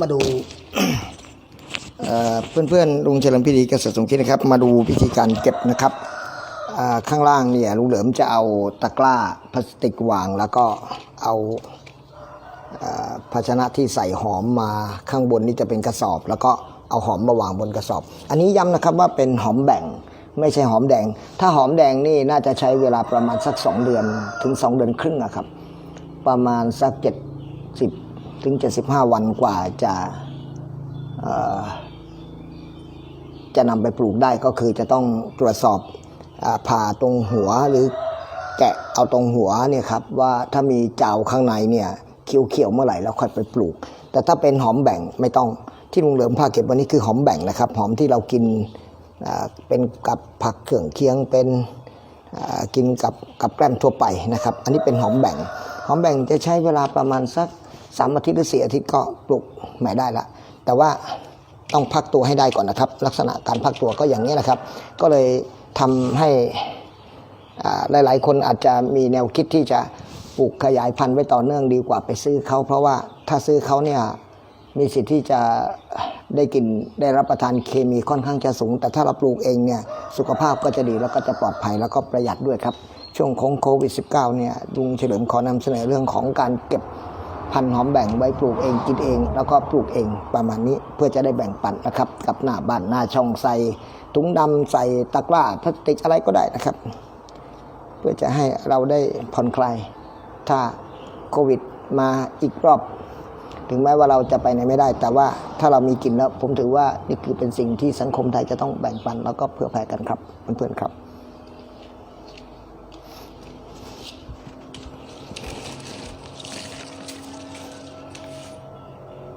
มาดูเพื่อนๆลุงเฉลิมพิธีเกษตรสมคิดนะครับ มาดูวิธีการเก็บนะครับข้างล่างเนี่ยลุงเหลิมจะเอาตะกร้าพลาสติกวาง แล้วก็เอาภาชนะที่ใส่หอมมาข้างบนนี่จะเป็นกระสอบ แล้วก็เอาหอมมาวางบนกระสอบ อันนี้ย้ำนะครับว่าเป็นหอมแบ่งไม่ใช่หอมแดง ถ้าหอมแดงนี่น่าจะใช้เวลาประมาณสัก 2 เดือนถึง 2 เดือนครึ่งอะครับ ประมาณสัก 70 ถึง 75 วันกว่าจะจะนำไปปลูกได้ก็คือจะต้องตรวจสอบผ่าตรงหัวหรือแกะเอาตรงหัวเนี่ยครับว่าถ้ามีเจ้าข้างในเนี่ยเขียวๆเมื่อไหร่แล้วค่อยไปปลูก แต่ถ้าเป็นหอมแบ่งไม่ต้องที่ลุงเหลิมพาเก็บวันนี้คือหอมแบ่งนะครับ หอมที่เรากินเป็นกับผักเครื่องเคียงเป็นกินกับกับแกล้มทั่วไปนะครับ อันนี้เป็นหอมแบ่ง หอมแบ่งจะใช้เวลาประมาณสัก สามอาทิตย์หรือสี่อาทิตย์ก็ปลูกใหม่ได้ละแต่ว่าต้องพักตัวให้ได้ก่อนนะครับ ลักษณะการพักตัวก็อย่างนี้นะครับ ก็เลยทำให้หลาย ๆ คนอาจจะมีแนวคิดที่จะปลูกขยายพันธุ์ไว้ต่อเนื่องดีกว่าไปซื้อเขาเพราะว่าถ้าซื้อเขาเนี่ยมีสิทธิ์ที่จะได้กินได้รับประทานเคมีค่อนข้างจะสูง แต่ถ้าเราปลูกเองเนี่ยสุขภาพก็จะดีแล้วก็จะปลอดภัยแล้วก็ประหยัดด้วยครับ ช่วงของโควิด -19 เนี่ยลุงเฉลิมขอนำเสนอเรื่องของการเก็บ พันธุ์หอมแบ่งไว้ปลูกเองกินเอง แล้วก็ปลูกเองประมาณนี้เพื่อจะได้แบ่งปันนะครับ กับหน้าบ้านหน้าช่องใส่ถุงดำใส่ตะกร้าพลาสติกอะไรก็ได้นะครับ เพื่อจะให้เราได้ผ่อนคลายถ้าโควิดมาอีกรอบ ถึงแม้ว่าเราจะไปไหนไม่ได้ แต่ว่าถ้าเรามีกินแล้ว ผมถือว่านี่คือเป็นสิ่งที่สังคมไทยจะต้องแบ่งปัน แล้วก็เพื่อแผ่กันครับเพื่อนๆครับ